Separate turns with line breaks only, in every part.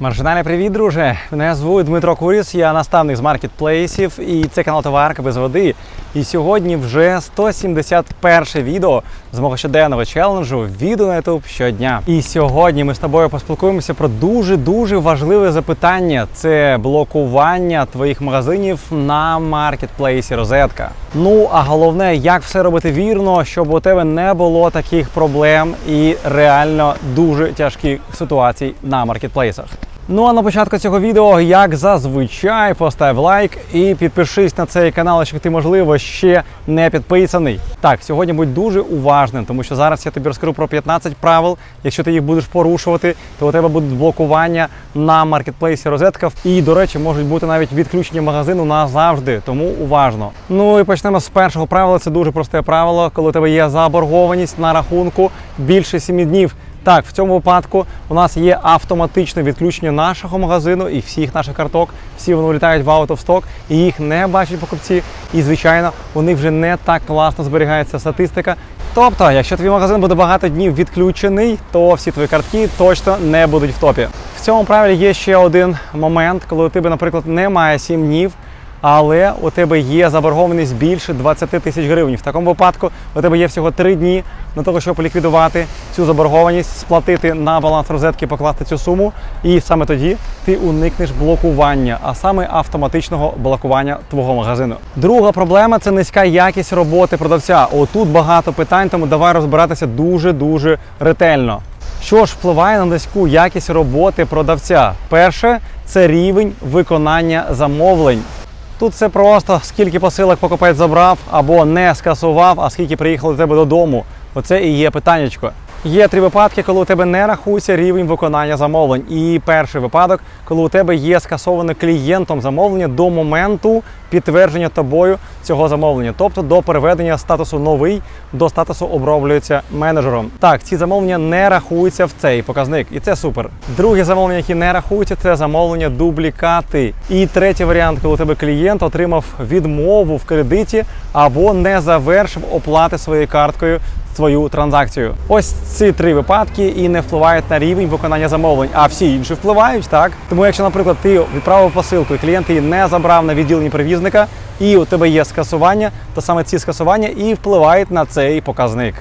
Маржинальний привіт, друже! Мене звуть Дмитро Куріс, я наставник з маркетплейсів і це канал Товарка без води. І сьогодні вже 171 відео з мого щоденного челенджу відео на YouTube щодня. І сьогодні ми з тобою поспілкуємося про дуже-дуже важливе запитання: це блокування твоїх магазинів на маркетплейсі Розетка. Ну а головне, як все робити вірно, щоб у тебе не було таких проблем і реально дуже тяжких ситуацій на маркетплейсах. Ну а на початку цього відео, як зазвичай, постав лайк і підпишись на цей канал, якщо ти, можливо, ще не підписаний. Так, сьогодні будь дуже уважним, тому що зараз я тобі розкажу про 15 правил. Якщо ти їх будеш порушувати, то у тебе будуть блокування на маркетплейсі розетка. І, до речі, можуть бути навіть відключення магазину назавжди, тому уважно. Ну і почнемо з першого правила. Це дуже просте правило, коли у тебе є заборгованість на рахунку більше 7 днів. Так, в цьому випадку у нас є автоматичне відключення нашого магазину і всіх наших карток. Всі вони влітають в out of stock, і їх не бачать покупці. І звичайно, у них вже не так класно зберігається статистика. Тобто, якщо твій магазин буде багато днів відключений, то всі твої картки точно не будуть в топі. В цьому правилі є ще один момент, коли у тебе, наприклад, немає 7 днів. Але у тебе є заборгованість більше 20 тисяч гривень. В такому випадку у тебе є всього 3 дні на того, щоб ліквідувати цю заборгованість, сплатити на баланс розетки, покласти цю суму. І саме тоді ти уникнеш блокування, а саме автоматичного блокування твого магазину. Друга проблема це низька якість роботи продавця. Отут багато питань, тому давай розбиратися дуже дуже ретельно. Що ж впливає на низьку якість роботи продавця? Перше це рівень виконання замовлень. Тут це просто, скільки посилок покупець забрав або не скасував, а скільки приїхало до тебе додому. Оце і є питаннячко. Є три випадки, коли у тебе не рахується рівень виконання замовлень. І перший випадок, коли у тебе є скасоване клієнтом замовлення до моменту підтвердження тобою цього замовлення, тобто до переведення статусу новий до статусу оброблюється менеджером. Так, ці замовлення не рахуються в цей показник, і це супер. Друге замовлення, які не рахуються, це замовлення дублікати. І третій варіант, коли у тебе клієнт отримав відмову в кредиті або не завершив оплати своєю карткою свою транзакцію. Ось ці три випадки і не впливають на рівень виконання замовлень, а всі інші впливають, так? Тому якщо, наприклад, ти відправив посилку і клієнт її не забрав на відділенні перевізника, і у тебе є скасування, то саме ці скасування і впливають на цей показник.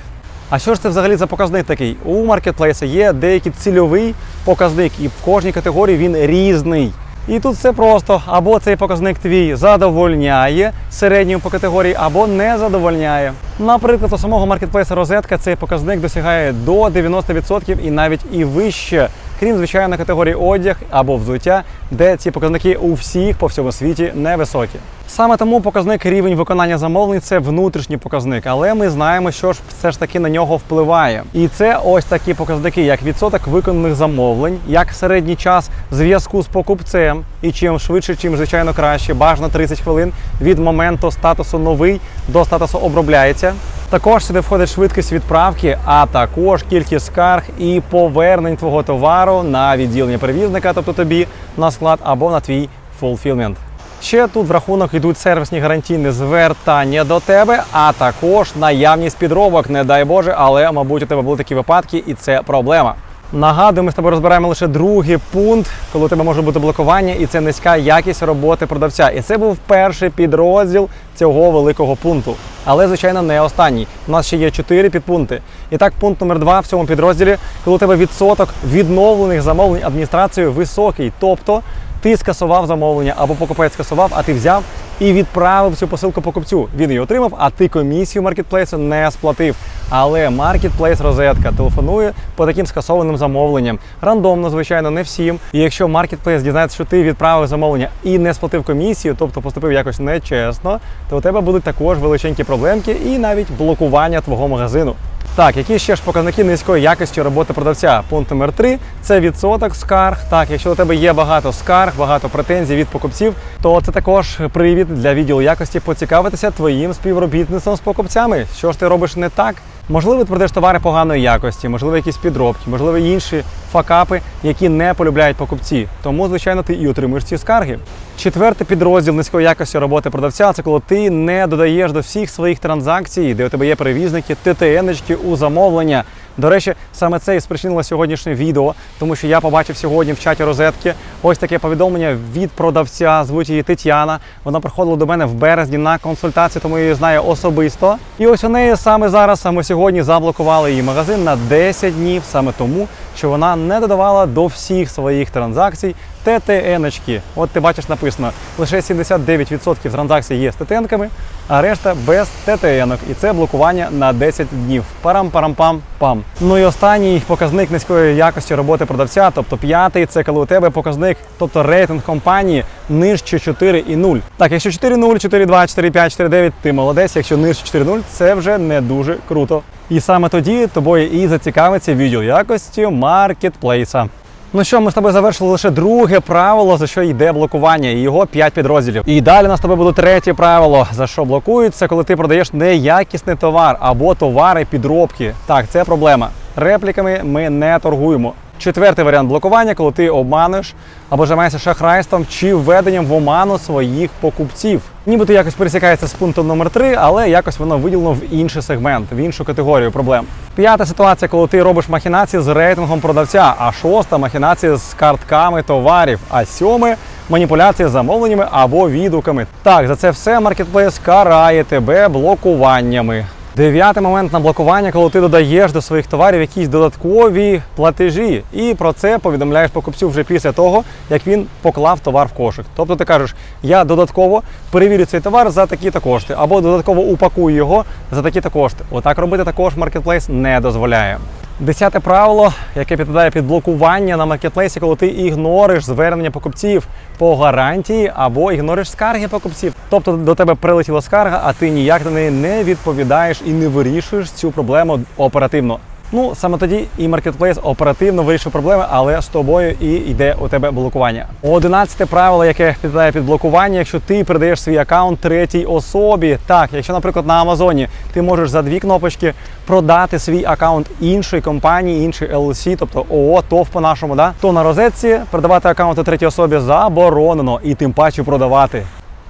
А що ж це взагалі за показник такий? У маркетплейсі є деякий цільовий показник, і в кожній категорії він різний. І тут все просто: або цей показник твій задовольняє середньому по категорії, або не задовольняє. Наприклад, у самого маркетплейсу розетка цей показник досягає до 90% і навіть і вище, крім звичайно категорії одяг або взуття, де ці показники у всіх по всьому світі невисокі. Саме тому показник рівень виконання замовлень це внутрішній показник, але ми знаємо, що ж все ж таки на нього впливає. І це ось такі показники, як відсоток виконаних замовлень, як середній час зв'язку з покупцем, і чим швидше, чим звичайно краще, бажано 30 хвилин від моменту статусу новий до статусу обробляється. Також сюди входить швидкість відправки, а також кількість скарг і повернень твого товару на відділення перевізника, тобто тобі на склад або на твій фулфілмент. Ще тут в рахунок йдуть сервісні гарантійні звертання до тебе, а також наявність підробок, не дай Боже, але, мабуть, у тебе були такі випадки, і це проблема. Нагадую, ми з тобою розбираємо лише другий пункт, коли у тебе може бути блокування, і це низька якість роботи продавця. І це був перший підрозділ цього великого пункту. Але, звичайно, не останній. У нас ще є чотири підпункти. І так, пункт номер два в цьому підрозділі, коли у тебе відсоток відновлених замовлень адміністрацією високий, тобто ти скасував замовлення або покупець скасував, а ти взяв і відправив цю посилку покупцю. Він її отримав, а ти комісію маркетплейсу не сплатив. Але маркетплейс розетка телефонує по таким скасованим замовленням. Рандомно, звичайно, не всім. І якщо маркетплейс дізнається, що ти відправив замовлення і не сплатив комісію, тобто поступив якось нечесно, то у тебе будуть також величенькі проблемки і навіть блокування твого магазину. Так, які ще ж показники низької якості роботи продавця? Пункт номер 3 це відсоток скарг. Так, якщо у тебе є багато скарг, багато претензій від покупців, то це також привід для відділу якості поцікавитися твоїм співробітництвом з покупцями. Що ж ти робиш не так? Можливо, ти продаєш товари поганої якості, можливо, якісь підробки, можливо, інші факапи, які не полюбляють покупці. Тому, звичайно, ти і отримуєш ці скарги. Четвертий підрозділ низької якості роботи продавця це коли ти не додаєш до всіх своїх транзакцій, де у тебе є перевізники, ТТН-очки у замовлення. До речі, саме це і спричинило сьогоднішнє відео, тому що я побачив сьогодні в чаті розетки ось таке повідомлення від продавця. Звуть її Тетяна. Вона приходила до мене в березні на консультацію, тому я її знаю особисто. І ось у неї саме зараз, саме сьогодні, заблокували її магазин на 10 днів, саме тому, що вона не додавала до всіх своїх транзакцій ТТН-очки. От ти бачиш написано, лише 79% транзакцій є з ТТН-ками, а решта без ТТН-ок. І це блокування на 10 днів. Парам-парам-пам-пам. Ну і останній показник низької якості роботи продавця, тобто п'ятий, це коли у тебе показник, тобто рейтинг компанії нижче 4,0. Так, якщо 4,0, 4,2, 4,5, 4,9, ти молодець. Якщо нижче 4,0, це вже не дуже круто. І саме тоді тобою і зацікавиться відділ якості маркетплейса. Ну що, ми з тобою завершили лише друге правило, за що йде блокування, і його 5 підрозділів. І далі нас з тобою буде третє правило, за що блокується, коли ти продаєш неякісний товар або товари підробки. Так, це проблема. Репліками ми не торгуємо. Четвертий варіант блокування, коли ти обмануєш або займаєшся шахрайством чи введенням в оману своїх покупців. Нібито якось пересікається з пунктом номер 3 але якось воно виділено в інший сегмент, в іншу категорію проблем. П'ята ситуація, коли ти робиш махінації з рейтингом продавця, а шоста махінації з картками товарів, а сьоме маніпуляції з замовленнями або відгуками. Так, за це все маркетплейс карає тебе блокуваннями. Дев'ятий момент на блокування, коли ти додаєш до своїх товарів якісь додаткові платежі, і про це повідомляєш покупцю вже після того, як він поклав товар в кошик. Тобто ти кажеш, я додатково перевірю цей товар за такі-то кошти, або додатково упакую його за такі-то кошти. Отак робити також маркетплейс не дозволяє. Десяте правило, яке підпадає під блокування на маркетплейсі, коли ти ігнориш звернення покупців по гарантії або ігнориш скарги покупців. Тобто до тебе прилетіла скарга, а ти ніяк на неї не відповідаєш і не вирішуєш цю проблему оперативно. Ну саме тоді і маркетплейс оперативно вирішив проблеми, але з тобою і йде у тебе блокування. Одинадцяте правило, яке підпадає під блокування, якщо ти передаєш свій аккаунт третій особі. Так, якщо, наприклад, на Амазоні ти можеш за дві кнопочки продати свій аккаунт іншої компанії, іншої LLC, тобто ООО, ТОВ по-нашому, да, то на розетці продавати аккаунти третій особі заборонено і тим паче продавати.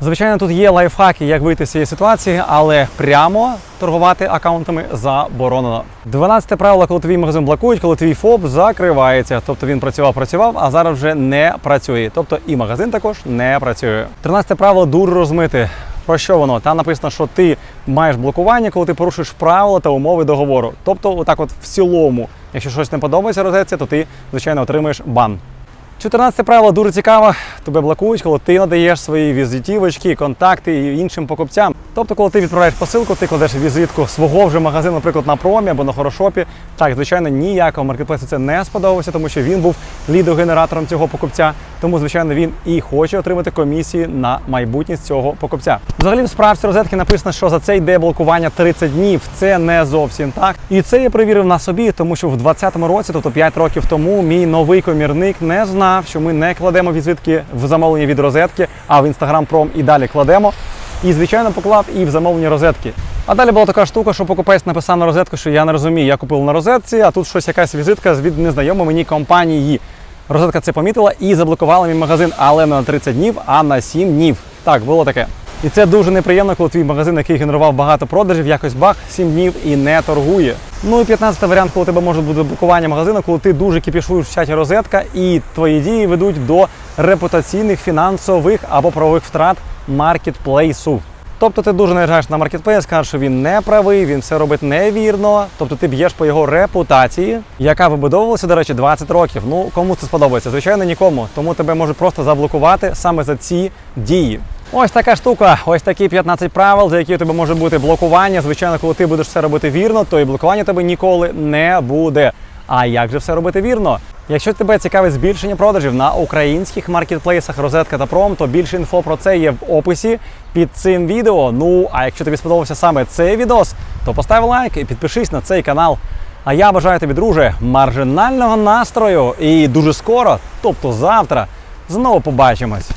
Звичайно, тут є лайфхаки, як вийти з цієї ситуації, але прямо торгувати аккаунтами заборонено. 12 правило, коли твій магазин блокують, коли твій ФОП закривається. Тобто він працював, працював, а зараз вже не працює. Тобто і магазин також не працює. 13 правило дуже розмити. Про що воно? Там написано, що ти маєш блокування, коли ти порушуєш правила та умови договору. Тобто, отак, от в цілому, якщо щось не подобається розетці, то ти звичайно отримуєш бан. 14 правило дуже цікаво. Тебе блокують, коли ти надаєш свої візитівочки, контакти і іншим покупцям. Тобто, коли ти відправляєш посилку, ти кладеш візитку свого вже магазину, наприклад, на промі або на хорошопі. Так, звичайно, ніякого маркетплейсу це не сподобалося, тому що він був лідогенератором цього покупця. Тому, звичайно, він і хоче отримати комісії на майбутнє з цього покупця. Взагалі, в справці розетки написано, що за це йде блокування 30 днів. Це не зовсім так. І це я перевірив на собі, тому що в 2020 році, тобто 5 років тому, мій новий комірник не знав, що ми не кладемо візитки в замовлення від розетки, а в Instagram Prom і далі кладемо. І, звичайно, поклав і в замовлення розетки. А далі була така штука, що покупець написав на розетку, що я не розумію, я купив на розетці, а тут щось якась візитка від незнайомої мені компанії. Розетка це помітила і заблокувала мій магазин, але не на 30 днів, а на 7 днів. Так, було таке. І це дуже неприємно, коли твій магазин, який генерував багато продажів, якось бах 7 днів і не торгує. Ну і 15 варіант, коли тебе може бути блокування магазину, коли ти дуже кипішуєш в чаті розетка, і твої дії ведуть до репутаційних, фінансових або правових втрат маркетплейсу. Тобто ти дуже наїжджаєш на маркетплейс, кажеш, що він не правий, він все робить невірно. Тобто ти б'єш по його репутації, яка вибудовувалася, до речі, 20 років. Ну кому це сподобається? Звичайно, нікому. Тому тебе можуть просто заблокувати саме за ці дії. Ось така штука, ось такі 15 правил, за які у тебе може бути блокування. Звичайно, коли ти будеш все робити вірно, то і блокування тебе ніколи не буде. А як же все робити вірно? Якщо тебе цікавить збільшення продажів на українських маркетплейсах Розетка та Пром, то більше інфо про це є в описі під цим відео. Ну а якщо тобі сподобався саме цей відос, то постав лайк і підпишись на цей канал. А я бажаю тобі, друже, маржинального настрою і дуже скоро, тобто завтра, знову побачимось.